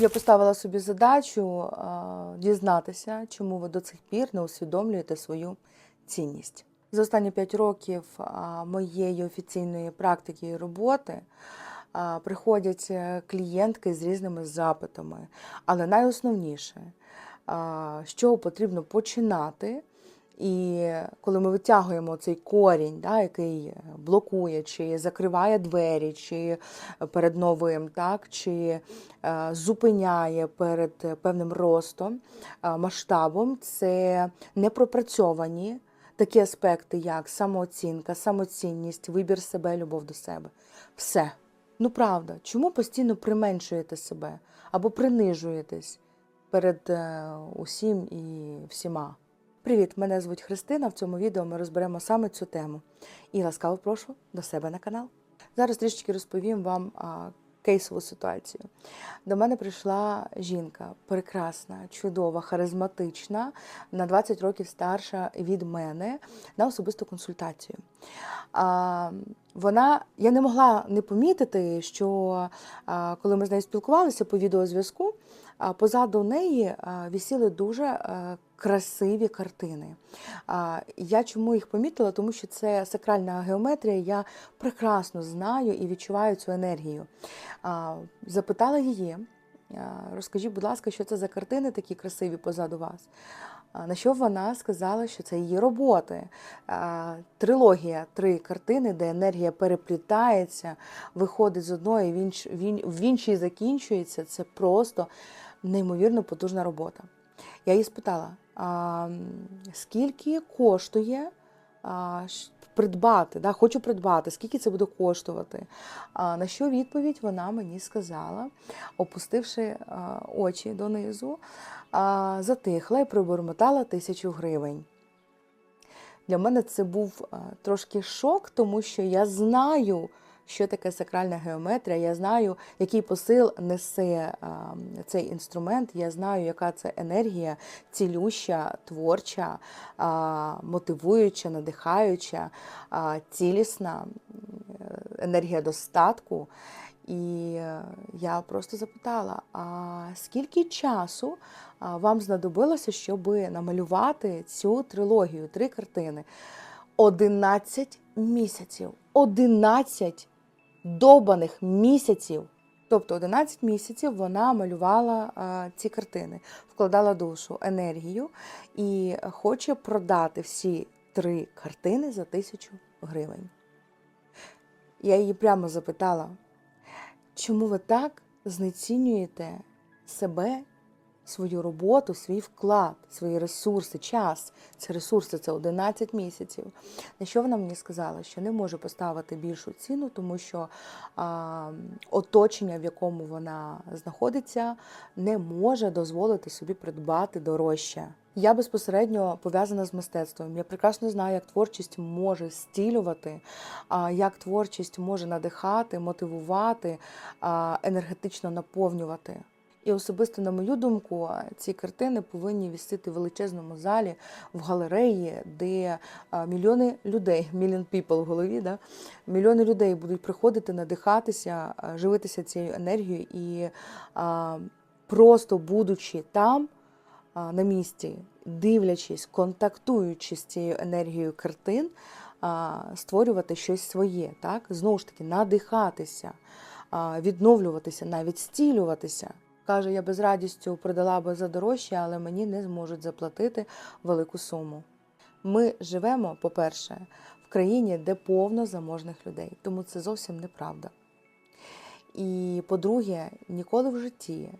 Я поставила собі задачу дізнатися, чому ви до цих пір не усвідомлюєте свою цінність. За останні 5 років моєї офіційної практики і роботи приходять е, клієнтки з різними запитами. Але найосновніше, що потрібно починати. І коли ми витягуємо цей корінь, да, який блокує, чи закриває двері, чи перед новим, так, чи е, зупиняє перед певним ростом, е, масштабом, це непропрацьовані такі аспекти, як самооцінка, самоцінність, вибір себе, любов до себе. Все. Ну правда, чому постійно применшуєте себе або принижуєтесь перед е, усім і всіма? Привіт, мене звуть Христина. В цьому відео ми розберемо саме цю тему. І ласкаво прошу до себе на канал. Зараз трішечки розповім вам кейсову ситуацію. До мене прийшла жінка, прекрасна, чудова, харизматична, на 20 років старша від мене на особисту консультацію. А, вона, я не могла не помітити, що а, коли ми з нею спілкувалися по відеозв'язку, позаду неї а, висіли дуже красиві картини. Я чому їх помітила? Тому що це сакральна геометрія, я прекрасно знаю і відчуваю цю енергію. Запитала її, розкажіть, будь ласка, що це за картини такі красиві позаду вас? На що вона сказала, що це її роботи. Трилогія, три картини, де енергія переплітається, виходить з одної, в іншій закінчується. Це просто неймовірно потужна робота. Я її спитала, а, скільки коштує а, придбати, да, хочу придбати, скільки це буде коштувати. А, на що відповідь вона мені сказала, опустивши а, очі донизу, а, затихла і пробормотала тисячу гривень. Для мене це був а, трошки шок, тому що я знаю, що таке сакральна геометрія, я знаю, який посил несе цей інструмент, я знаю, яка це енергія цілюща, творча, мотивуюча, надихаюча, цілісна енергія достатку. І е, я просто запитала: а скільки часу вам знадобилося, щоб намалювати цю трилогію, три картини? 11 місяців. 11 добаних місяців. Тобто 11 місяців вона малювала ці картини, вкладала душу, енергію і хоче продати всі три картини за тисячу гривень. Я її прямо запитала, чому ви так знецінюєте себе, свою роботу, свій вклад, свої ресурси, час. Це ресурси, це 11 місяців. На що вона мені сказала, що не може поставити більшу ціну, тому що а, оточення, в якому вона знаходиться, не може дозволити собі придбати дорожче. Я безпосередньо пов'язана з мистецтвом. Я прекрасно знаю, як творчість може стілювати, як творчість може надихати, мотивувати, енергетично наповнювати. І особисто, на мою думку, ці картини повинні вісити в величезному залі, в галереї, де мільйони людей, мільйон people в голові, да? мільйони людей будуть приходити, надихатися, живитися цією енергією і а, просто будучи там, а, на місці, дивлячись, контактуючи з цією енергією картин, а, створювати щось своє, так? знову ж таки, надихатися, відновлюватися, навіть стілюватися. Каже, я без радістю продала би за дорожче, але мені не зможуть заплатити велику суму. Ми живемо, по-перше, в країні, де повно заможних людей, тому це зовсім неправда. І по-друге, ніколи в житті е,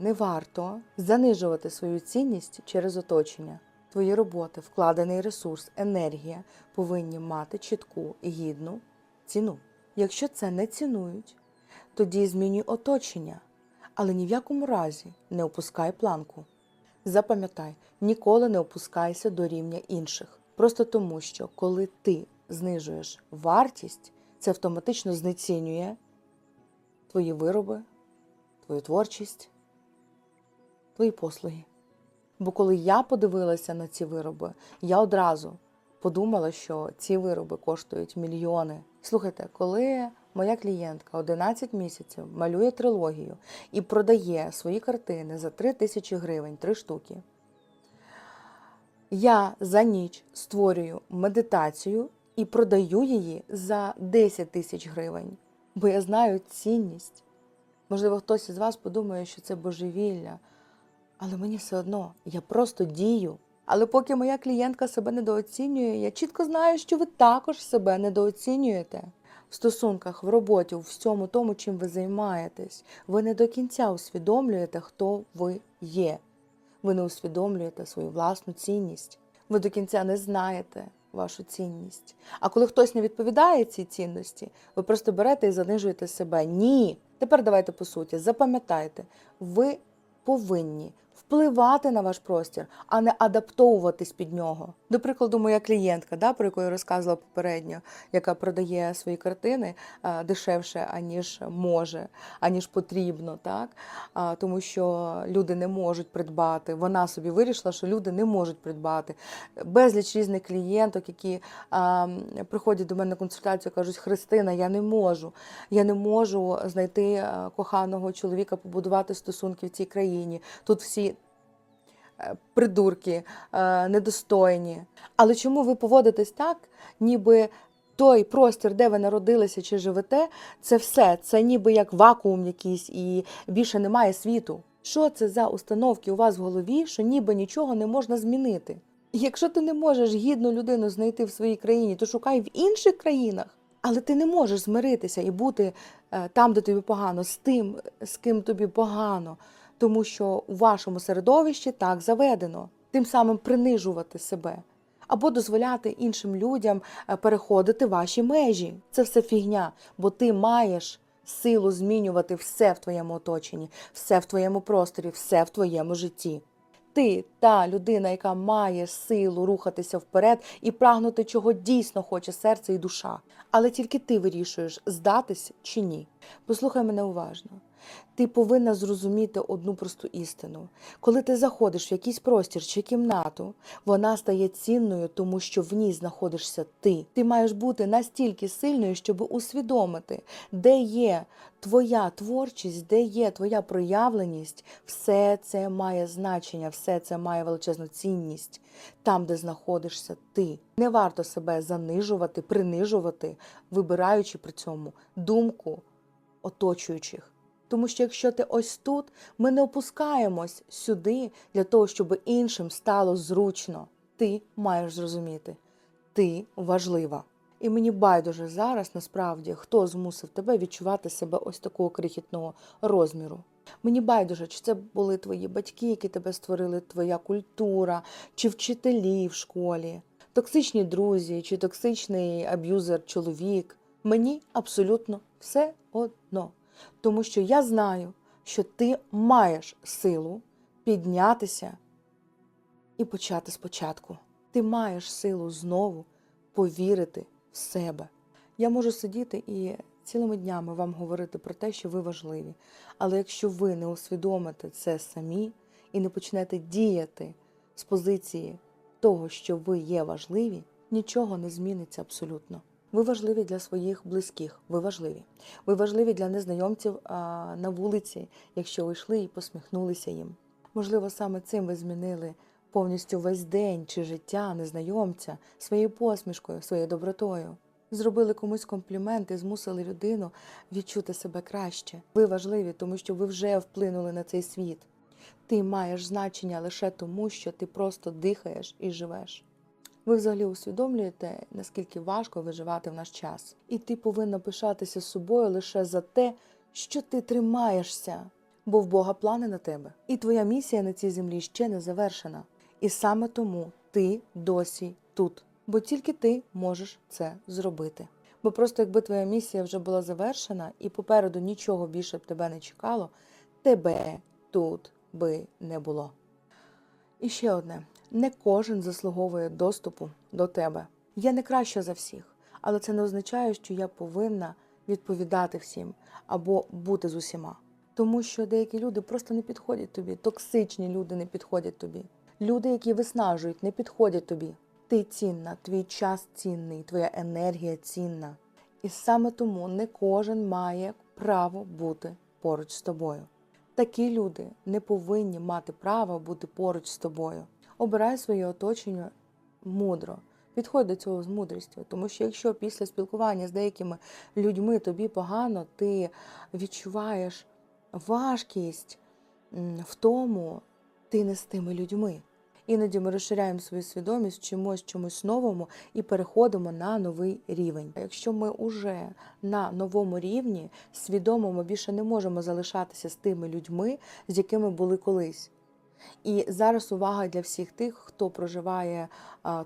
не варто занижувати свою цінність через оточення. Твої роботи, вкладений ресурс, енергія повинні мати чітку і гідну ціну. Якщо це не цінують, тоді змінюй оточення, але ні в якому разі не опускай планку. Запам'ятай, ніколи не опускайся до рівня інших. Просто тому, що коли ти знижуєш вартість, це автоматично знецінює твої вироби, твою творчість, твої послуги. Бо коли я подивилася на ці вироби, я одразу подумала, що ці вироби коштують мільйони. Слухайте, коли моя клієнтка 11 місяців малює трилогію і продає свої картини за 3 тисячі гривень, 3 штуки, я за ніч створюю медитацію і продаю її за 10 тисяч гривень, бо я знаю цінність. Можливо, хтось із вас подумає, що це божевілля, але мені все одно, я просто дію. Але поки моя клієнтка себе недооцінює, я чітко знаю, що ви також себе недооцінюєте. В стосунках, в роботі, у всьому тому, чим ви займаєтесь, ви не до кінця усвідомлюєте, хто ви є. Ви не усвідомлюєте свою власну цінність. Ви до кінця не знаєте вашу цінність. А коли хтось не відповідає цій цінності, ви просто берете і занижуєте себе. Ні. Тепер давайте по суті, запам'ятайте, ви повинні впливати на ваш простір, а не адаптовуватись під нього. До прикладу, моя клієнтка, да, про яку я розказувала попередньо, яка продає свої картини а, дешевше, аніж може, аніж потрібно, так? Тому що люди не можуть придбати. Вона собі вирішила, що люди не можуть придбати. Безліч різних клієнток, які приходять до мене на консультацію, кажуть, Христина, я не можу. Я не можу знайти е, коханого чоловіка, побудувати стосунки в цій країні. Тут всі е, придурки, е, недостойні. Але чому ви поводитесь так, ніби той простір, де ви народилися чи живете, це все, це ніби як вакуум якийсь і більше немає світу. Що це за установки у вас в голові, що ніби нічого не можна змінити? Якщо ти не можеш гідну людину знайти в своїй країні, то шукай в інших країнах. Але ти не можеш змиритися і бути е, там, де тобі погано, з тим, з ким тобі погано, тому що у вашому середовищі так заведено, тим самим принижувати себе або дозволяти іншим людям е, переходити ваші межі. Це все фігня, бо ти маєш силу змінювати все в твоєму оточенні, все в твоєму просторі, все в твоєму житті. Ти та людина, яка має силу рухатися вперед і прагнути, чого дійсно хоче серце і душа. Але тільки ти вирішуєш, здатись чи ні. Послухай мене уважно. Ти повинна зрозуміти одну просту істину. Коли ти заходиш в якийсь простір чи кімнату, вона стає цінною, тому що в ній знаходишся ти. Ти маєш бути настільки сильною, щоб усвідомити, де є твоя творчість, де є твоя проявленість, все це має значення, все це має величезну цінність там, де знаходишся ти. Не варто себе занижувати, принижувати, вибираючи при цьому думку оточуючих. Тому що якщо ти ось тут, ми не опускаємось сюди для того, щоб іншим стало зручно. Ти маєш зрозуміти, ти важлива. І мені байдуже зараз насправді, хто змусив тебе відчувати себе ось такого крихітного розміру. Мені байдуже, чи це були твої батьки, які тебе створили, твоя культура, чи вчителі в школі, токсичні друзі, чи токсичний аб'юзер чоловік. Мені абсолютно все одно. Тому що я знаю, що ти маєш силу піднятися і почати спочатку. Ти маєш силу знову повірити в себе. Я можу сидіти і цілими днями вам говорити про те, що ви важливі. Але якщо ви не усвідомите це самі і не почнете діяти з позиції того, що ви є важливі, нічого не зміниться абсолютно. Ви важливі для своїх близьких, ви важливі. Ви важливі для незнайомців на вулиці, якщо ви йшли і посміхнулися їм. Можливо, саме цим ви змінили повністю весь день чи життя незнайомця своєю посмішкою, своєю добротою. Зробили комусь комплімент і змусили людину відчути себе краще. Ви важливі, тому що ви вже вплинули на цей світ. Ти маєш значення лише тому, що ти просто дихаєш і живеш. Ви взагалі усвідомлюєте, наскільки важко виживати в наш час, і ти повинна пишатися собою лише за те, що ти тримаєшся, бо в Бога плани на тебе, і твоя місія на цій землі ще не завершена. І саме тому ти досі тут, бо тільки ти можеш це зробити. Бо просто якби твоя місія вже була завершена і попереду нічого більше б тебе не чекало, тебе тут би не було. І ще одне: не кожен заслуговує доступу до тебе. Я не краща за всіх, але це не означає, що я повинна відповідати всім або бути з усіма. Тому що деякі люди просто не підходять тобі, токсичні люди не підходять тобі. Люди, які виснажують, не підходять тобі. Ти цінна, твій час цінний, твоя енергія цінна. І саме тому не кожен має право бути поруч з тобою. Такі люди не повинні мати права бути поруч з тобою. Обирай своє оточення мудро. Підходь до цього з мудрістю, тому що якщо після спілкування з деякими людьми тобі погано, ти відчуваєш важкість в тому, ти не з тими людьми. Іноді ми розширяємо свою свідомість, вчимось чомусь новому і переходимо на новий рівень. Якщо ми вже на новому рівні, свідомо ми більше не можемо залишатися з тими людьми, з якими були колись. І зараз увага для всіх тих, хто проживає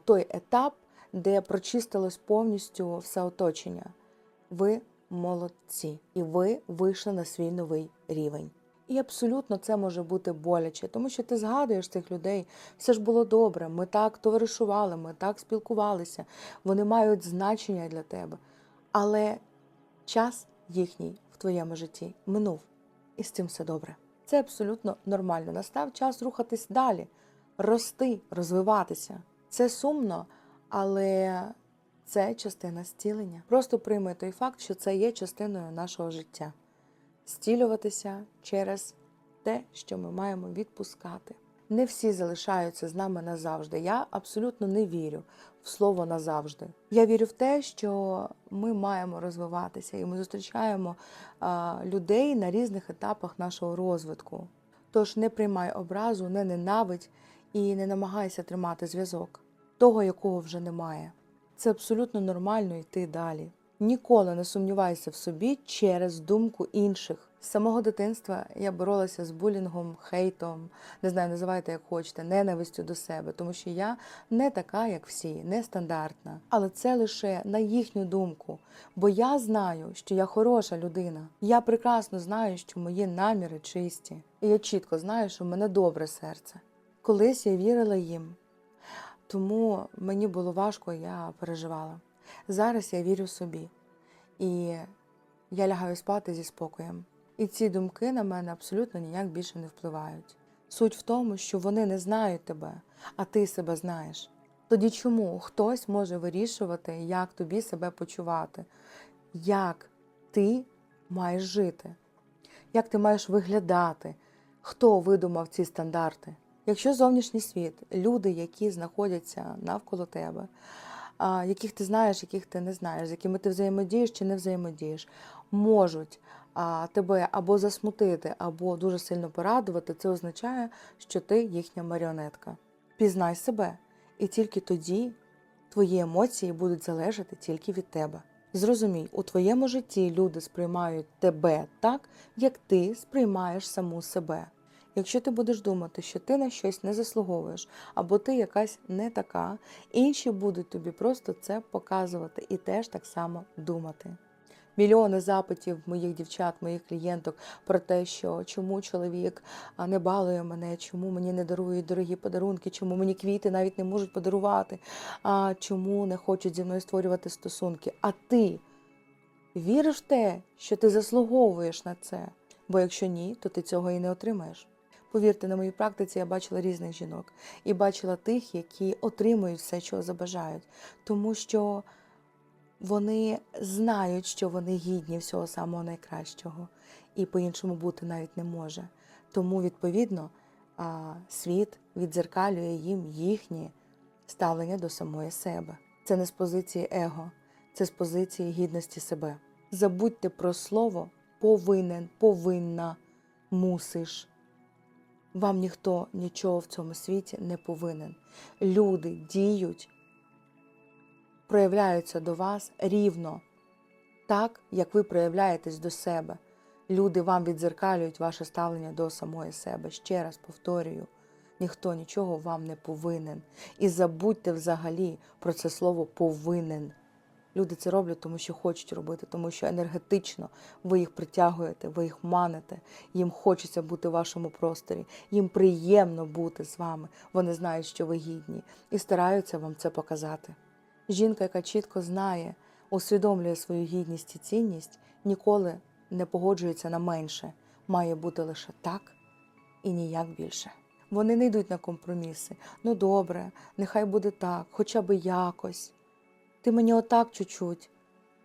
той етап, де прочистилось повністю все оточення. Ви молодці, і ви вийшли на свій новий рівень. І абсолютно це може бути боляче, тому що ти згадуєш цих людей, все ж було добре. Ми так товаришували, ми так спілкувалися, вони мають значення для тебе. Але час їхній в твоєму житті минув, і з цим все добре. Це абсолютно нормально. Настав час рухатись далі, рости, розвиватися. Це сумно, але це частина стілення. Просто прийми той факт, що це є частиною нашого життя. Стілюватися через те, що ми маємо відпускати. Не всі залишаються з нами назавжди. Я абсолютно не вірю в слово назавжди. Я вірю в те, що ми маємо розвиватися, і ми зустрічаємо людей на різних етапах нашого розвитку. Тож не приймай образу, не ненавидь і не намагайся тримати зв'язок, того, якого вже немає. Це абсолютно нормально йти далі. Ніколи не сумнівайся в собі через думку інших. З самого дитинства я боролася з булінгом, хейтом, не знаю, називайте як хочете, ненавистю до себе, тому що я не така, як всі, не стандартна. Але це лише на їхню думку. Бо я знаю, що я хороша людина. Я прекрасно знаю, що мої наміри чисті. І я чітко знаю, що в мене добре серце. Колись я вірила їм, тому мені було важко, я переживала. Зараз я вірю собі. І я лягаю спати зі спокоєм. І ці думки на мене абсолютно ніяк більше не впливають. Суть в тому, що вони не знають тебе, а ти себе знаєш. Тоді чому хтось може вирішувати, як тобі себе почувати, як ти маєш жити, як ти маєш виглядати, хто видумав ці стандарти? Якщо зовнішній світ, люди, які знаходяться навколо тебе, яких ти знаєш, яких ти не знаєш, з якими ти взаємодієш чи не взаємодієш, можуть тебе або засмутити, або дуже сильно порадувати, це означає, що ти їхня маріонетка. Пізнай себе, і тільки тоді твої емоції будуть залежати тільки від тебе. Зрозумій, у твоєму житті люди сприймають тебе так, як ти сприймаєш саму себе. Якщо ти будеш думати, що ти на щось не заслуговуєш, або ти якась не така, інші будуть тобі просто це показувати і теж так само думати. Мільйони запитів моїх дівчат, моїх клієнток про те, що чому чоловік не балує мене, чому мені не дарують дорогі подарунки, чому мені квіти навіть не можуть подарувати, а чому не хочуть зі мною створювати стосунки. А ти віриш в те, що ти заслуговуєш на це? Бо якщо ні, то ти цього і не отримаєш. Повірте, на моїй практиці я бачила різних жінок і бачила тих, які отримують все, чого забажають, тому що вони знають, що вони гідні всього самого найкращого, і по-іншому бути навіть не може. Тому, відповідно, світ віддзеркалює їм їхнє ставлення до самої себе. Це не з позиції его, це з позиції гідності себе. Забудьте про слово повинен, повинна, мусиш. Вам ніхто нічого в цьому світі не повинен. Люди діють, проявляються до вас рівно, так, як ви проявляєтесь до себе. Люди вам відзеркалюють ваше ставлення до самої себе. Ще раз повторюю, ніхто нічого вам не повинен. І забудьте взагалі про це слово повинен. Люди це роблять, тому що хочуть робити, тому що енергетично ви їх притягуєте, ви їх маните, їм хочеться бути в вашому просторі, їм приємно бути з вами. Вони знають, що ви гідні, і стараються вам це показати. Жінка, яка чітко знає, усвідомлює свою гідність і цінність, ніколи не погоджується на менше, має бути лише так і ніяк більше. Вони не йдуть на компроміси. Ну добре, нехай буде так, хоча б якось. Ти мені отак чуть-чуть.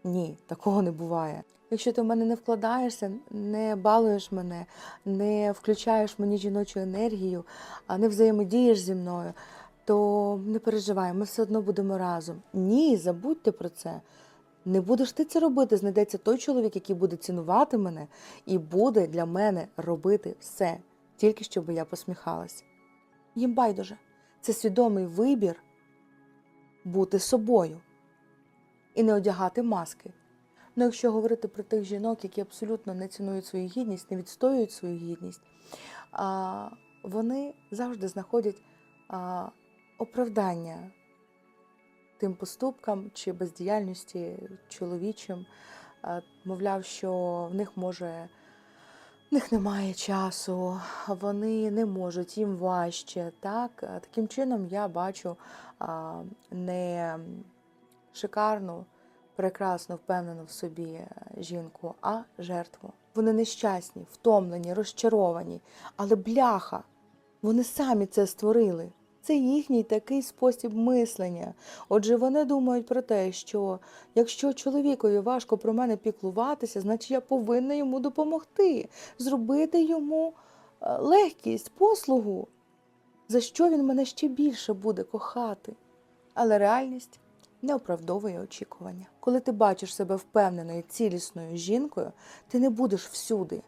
Ні, такого не буває. Якщо ти в мене не вкладаєшся, не балуєш мене, не включаєш мені жіночу енергію, а не взаємодієш зі мною, то не переживай, ми все одно будемо разом. Ні, забудьте про це. Не будеш ти це робити, знайдеться той чоловік, який буде цінувати мене і буде для мене робити все, тільки щоб я посміхалась. Їм байдуже. Це свідомий вибір бути собою і не одягати маски. Ну, якщо говорити про тих жінок, які абсолютно не цінують свою гідність, не відстоюють свою гідність, вони завжди знаходять оправдання тим поступкам чи бездіяльності чоловічим, мовляв, що в них може. В них немає часу, вони не можуть, їм важче. Так? Таким чином я бачу не шикарну, прекрасно впевнену в собі жінку, а жертву. Вони нещасні, втомлені, розчаровані, але бляха, вони самі це створили. Це їхній такий спосіб мислення. Отже, вони думають про те, що якщо чоловікові важко про мене піклуватися, значить я повинна йому допомогти, зробити йому е, легкість, послугу, за що він мене ще більше буде кохати. Але реальність не оправдовує очікування. Коли ти бачиш себе впевненою, цілісною жінкою, ти не будеш всюди,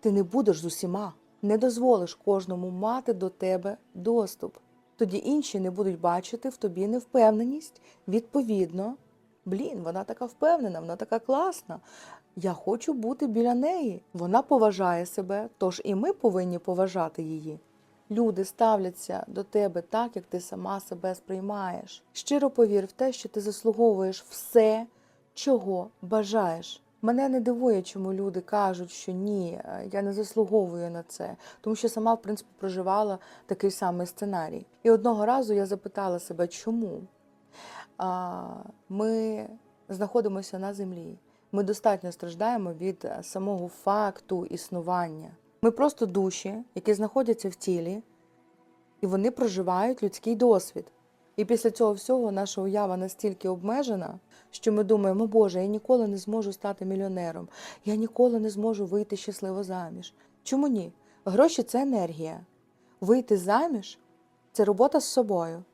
ти не будеш з усіма, не дозволиш кожному мати до тебе доступ. Тоді інші не будуть бачити в тобі невпевненість. Відповідно, блін, вона така впевнена, вона така класна. Я хочу бути біля неї. Вона поважає себе, тож і ми повинні поважати її. Люди ставляться до тебе так, як ти сама себе сприймаєш. Щиро повір в те, що ти заслуговуєш все, чого бажаєш. Мене не дивує, чому люди кажуть, що ні, е, я не заслуговую на це, тому що сама, в принципі, проживала такий самий сценарій. І одного разу я запитала себе, чому ми знаходимося на землі. Ми достатньо страждаємо від е, самого факту існування. Ми просто душі, які знаходяться в тілі, і вони проживають людський досвід. І після цього всього наша уява настільки обмежена, що ми думаємо, Боже, я ніколи не зможу стати мільйонером, я ніколи не зможу вийти щасливо заміж. Чому ні? Гроші це енергія. Вийти заміж це робота з собою.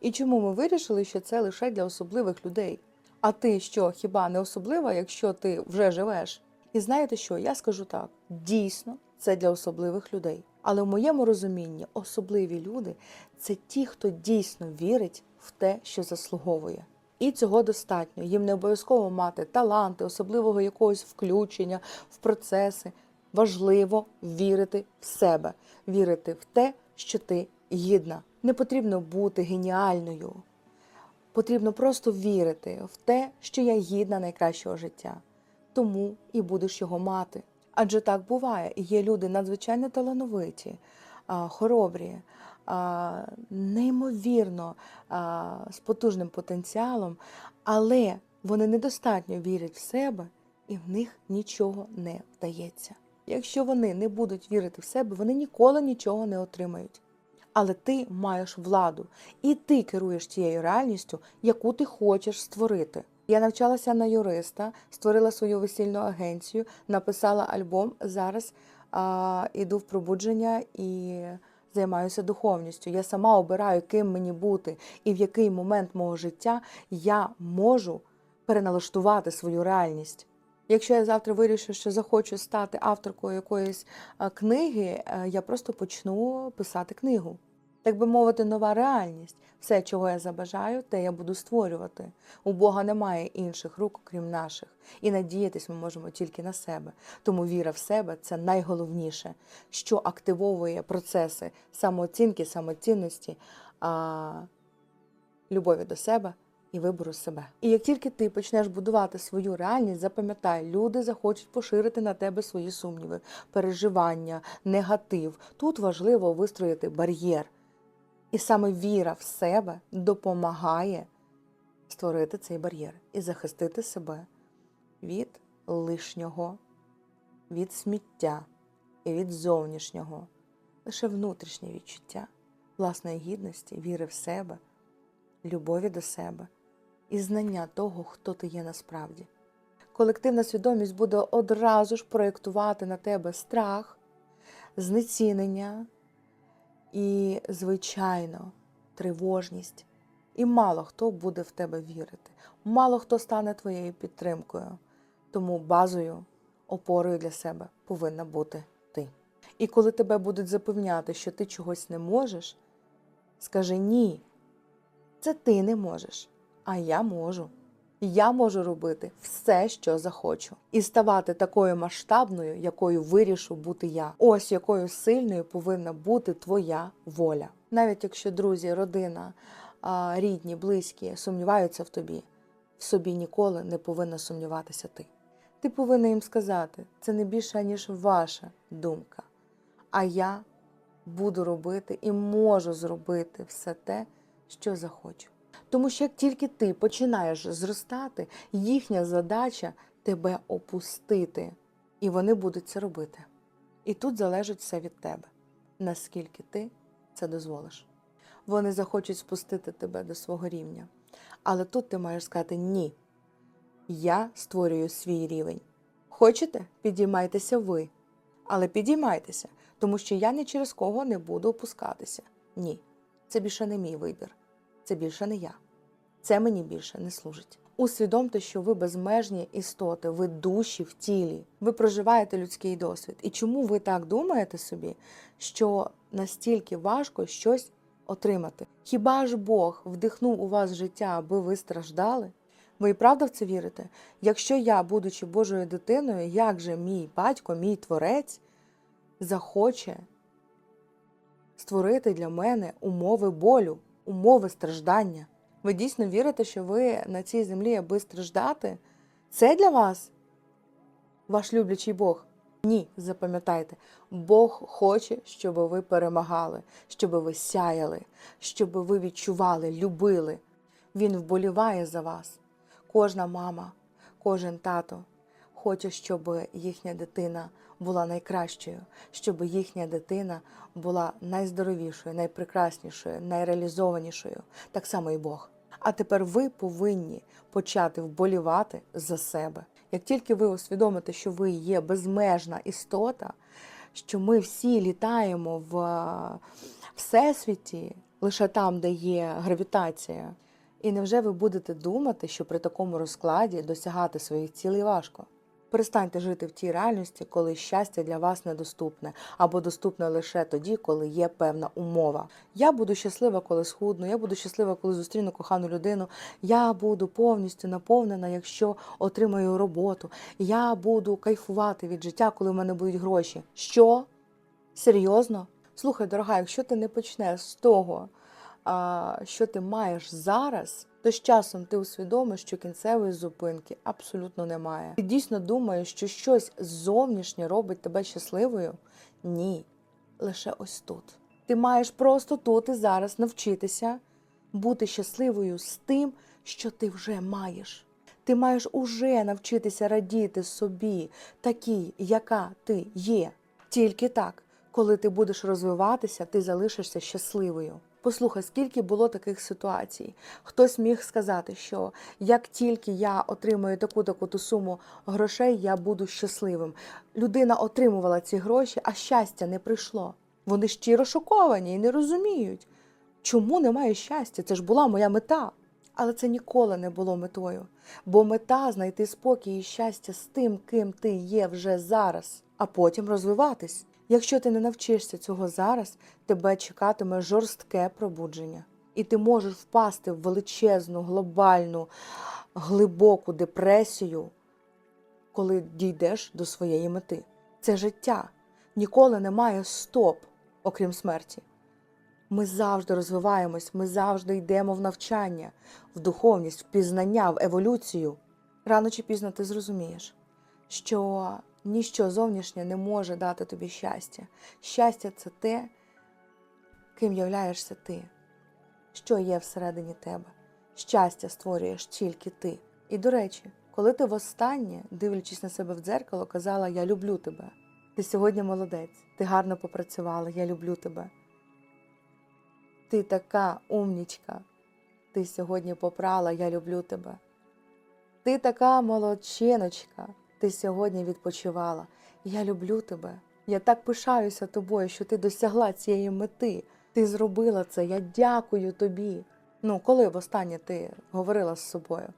І чому ми вирішили, що це лише для особливих людей? А ти що, хіба не особлива, якщо ти вже живеш? І знаєте що? Я скажу так: дійсно, це для особливих людей. Але в моєму розумінні особливі люди це ті, хто дійсно вірить в те, що заслуговує. І цього достатньо. Їм не обов'язково мати таланти, особливого якогось включення в процеси. Важливо вірити в себе, вірити в те, що ти гідна. Не потрібно бути геніальною. Потрібно просто вірити в те, що я гідна найкращого життя. Тому і будеш його мати. Адже так буває. Є люди надзвичайно талановиті, хоробрі, неймовірно з потужним потенціалом, але вони недостатньо вірять в себе, і в них нічого не вдається. Якщо вони не будуть вірити в себе, вони ніколи нічого не отримають. Але ти маєш владу, і ти керуєш тією реальністю, яку ти хочеш створити. Я навчалася на юриста, створила свою весільну агенцію, написала альбом. Зараз а, іду в пробудження і займаюся духовністю. Я сама обираю, ким мені бути, і в який момент мого життя я можу переналаштувати свою реальність. Якщо я завтра вирішу, що захочу стати авторкою якоїсь книги, е, я просто почну писати книгу. Так би мовити, нова реальність. Все, чого я забажаю, те я буду створювати. У Бога немає інших рук, крім наших. І надіятись ми можемо тільки на себе. Тому віра в себе це найголовніше, що активовує процеси самооцінки, самоцінності, а, любові до себе і вибору себе. І як тільки ти почнеш будувати свою реальність, запам'ятай, люди захочуть поширити на тебе свої сумніви, переживання, негатив. Тут важливо вистроїти бар'єр. І саме віра в себе допомагає створити цей бар'єр і захистити себе від лишнього, від сміття і від зовнішнього. лише внутрішнє відчуття власної гідності, віри в себе, любові до себе і знання того, хто ти є насправді. Колективна свідомість буде одразу ж проєктувати на тебе страх, знецінення і, звичайно, тривожність. І мало хто буде в тебе вірити, мало хто стане твоєю підтримкою. Тому базою, опорою для себе повинна бути ти. І коли тебе будуть запевняти, що ти чогось не можеш, скажи ні. Це ти не можеш, а я можу. Я можу робити все, що захочу, і ставати такою масштабною, якою вирішу бути я. Ось якою сильною повинна бути твоя воля. Навіть якщо друзі, родина, рідні, близькі сумніваються в тобі, в собі ніколи не повинна сумніватися ти. Ти повинна їм сказати, це не більше, ніж ваша думка. А я буду робити і можу зробити все те, що захочу. Тому що як тільки ти починаєш зростати, їхня задача тебе опустити, і вони будуть це робити. І тут залежить все від тебе, наскільки ти це дозволиш. Вони захочуть спустити тебе до свого рівня. Але тут ти маєш сказати ні. Я створюю свій рівень. Хочете? Підіймайтеся ви. Але підіймайтеся, тому що я ні через кого не буду опускатися. Ні, це більше не мій вибір. Це більше не я. Це мені більше не служить. Усвідомте, що ви безмежні істоти, ви душі в тілі, ви проживаєте людський досвід. І чому ви так думаєте собі, що настільки важко щось отримати? Хіба ж Бог вдихнув у вас життя, аби ви страждали? Ви і правда в це вірите? Якщо я, будучи Божою дитиною, як же мій батько, мій творець, захоче створити для мене умови болю, умови страждання? Ви дійсно вірите, що ви на цій землі, аби страждати? Це для вас ваш люблячий Бог? Ні, запам'ятайте, Бог хоче, щоб ви перемагали, щоб ви сяяли, щоб ви відчували, любили. Він вболіває за вас. Кожна мама, кожен тато хоче, щоб їхня дитина була найкращою, щоб їхня дитина була найздоровішою, найпрекраснішою, найреалізованішою. Так само і Бог. А тепер ви повинні почати вболівати за себе. Як тільки ви усвідомите, що ви є безмежна істота, що ми всі літаємо в е, всесвіті, лише там, де є гравітація, і невже ви будете думати, що при такому розкладі досягати своїх цілей важко? Перестаньте жити в тій реальності, коли щастя для вас недоступне, або доступне лише тоді, коли є певна умова. Я буду щаслива, коли схудну, я буду щаслива, коли зустріну кохану людину. Я буду повністю наповнена, якщо отримаю роботу. Я буду кайфувати від життя, коли в мене будуть гроші. Що? Серйозно? Слухай, дорога, якщо ти не почнеш з того, що ти маєш зараз, то з часом ти усвідомиш, що кінцевої зупинки абсолютно немає. Ти дійсно думаєш, що щось зовнішнє робить тебе щасливою? Ні, лише ось тут. Ти маєш просто тут і зараз навчитися бути щасливою з тим, що ти вже маєш. Ти маєш уже навчитися радіти собі, такій, яка ти є. Тільки так, коли ти будеш розвиватися, ти залишишся щасливою. Послухай, скільки було таких ситуацій. Хтось міг сказати, що як тільки я отримаю таку таку суму грошей, я буду щасливим. Людина отримувала ці гроші, а щастя не прийшло. Вони щиро шоковані і не розуміють, чому немає щастя. Це ж була моя мета. Але це ніколи не було метою. Бо мета знайти спокій і щастя з тим, ким ти є вже зараз, а потім розвиватись. Якщо ти не навчишся цього зараз, тебе чекатиме жорстке пробудження. І ти можеш впасти в величезну, глобальну, глибоку депресію, коли дійдеш до своєї мети. Це життя. Ніколи немає стоп, окрім смерті. Ми завжди розвиваємось, ми завжди йдемо в навчання, в духовність, в пізнання, в еволюцію. Рано чи пізно ти зрозумієш, що ніщо зовнішнє не може дати тобі щастя. Щастя це те, ким являєшся ти, що є всередині тебе. Щастя створюєш тільки ти. І до речі, коли ти востаннє, дивлячись на себе в дзеркало, казала Я люблю тебе, Ти сьогодні молодець, ти гарно попрацювала, я люблю тебе. Ти така умнічка. Ти сьогодні попрала, я люблю тебе. Ти така молодчиночка. Ти сьогодні відпочивала. Я люблю тебе. Я так пишаюся тобою, що ти досягла цієї мети. Ти зробила це. Я дякую тобі. Ну, коли востаннє ти говорила з собою?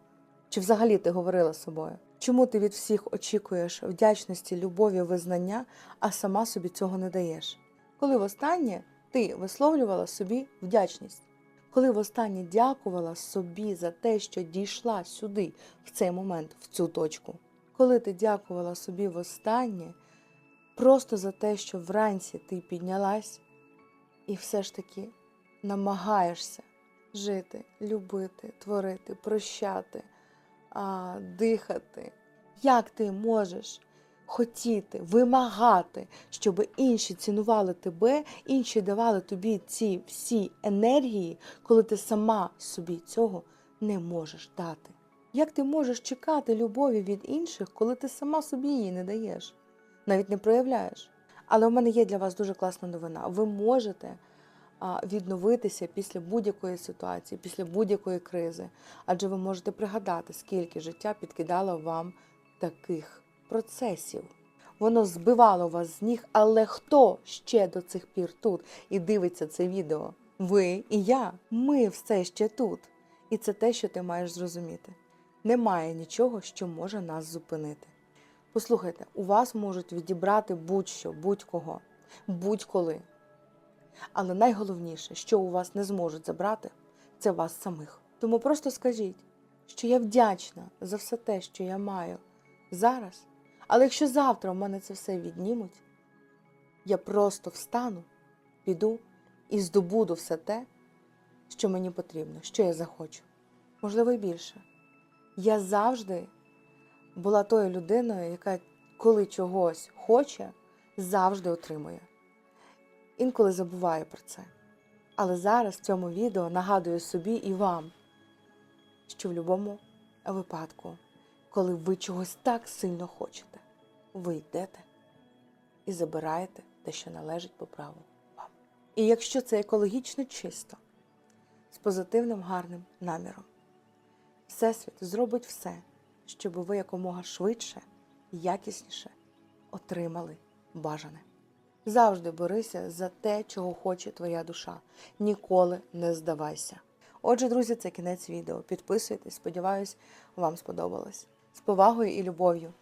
Чи взагалі ти говорила з собою? Чому ти від всіх очікуєш вдячності, любові, визнання, а сама собі цього не даєш? Коли востаннє ти висловлювала собі вдячність? Коли востаннє дякувала собі за те, що дійшла сюди, в цей момент, в цю точку? Коли ти дякувала собі востаннє просто за те, що вранці ти піднялась і все ж таки намагаєшся жити, любити, творити, прощати, а, дихати. Як ти можеш хотіти, вимагати, щоб інші цінували тебе, інші давали тобі ці всі енергії, коли ти сама собі цього не можеш дати? Як ти можеш чекати любові від інших, коли ти сама собі її не даєш, навіть не проявляєш? Але у мене є для вас дуже класна новина. Ви можете відновитися після будь-якої ситуації, після будь-якої кризи. Адже ви можете пригадати, скільки життя підкидало вам таких процесів. Воно збивало вас з ніг, але хто ще до цих пір тут і дивиться це відео? Ви і я. Ми все ще тут. І це те, що ти маєш зрозуміти. Немає нічого, що може нас зупинити. Послухайте, у вас можуть відібрати будь-що, будь-кого, будь-коли. Але найголовніше, що у вас не зможуть забрати, це вас самих. Тому просто скажіть, що я вдячна за все те, що я маю зараз. Але якщо завтра в мене це все віднімуть, я просто встану, піду і здобуду все те, що мені потрібно, що я захочу. Можливо, і більше. Я завжди була тою людиною, яка, коли чогось хоче, завжди отримує. Інколи забуваю про це. Але зараз в цьому відео нагадую собі і вам, що в будь-якому випадку, коли ви чогось так сильно хочете, ви йдете і забираєте те, що належить по праву вам. І якщо це екологічно чисто, з позитивним гарним наміром, Всесвіт зробить все, щоб ви якомога швидше і якісніше отримали бажане. Завжди борися за те, чого хоче твоя душа. Ніколи не здавайся. Отже, друзі, це кінець відео. Підписуйтесь, сподіваюсь, вам сподобалось. З повагою і любов'ю.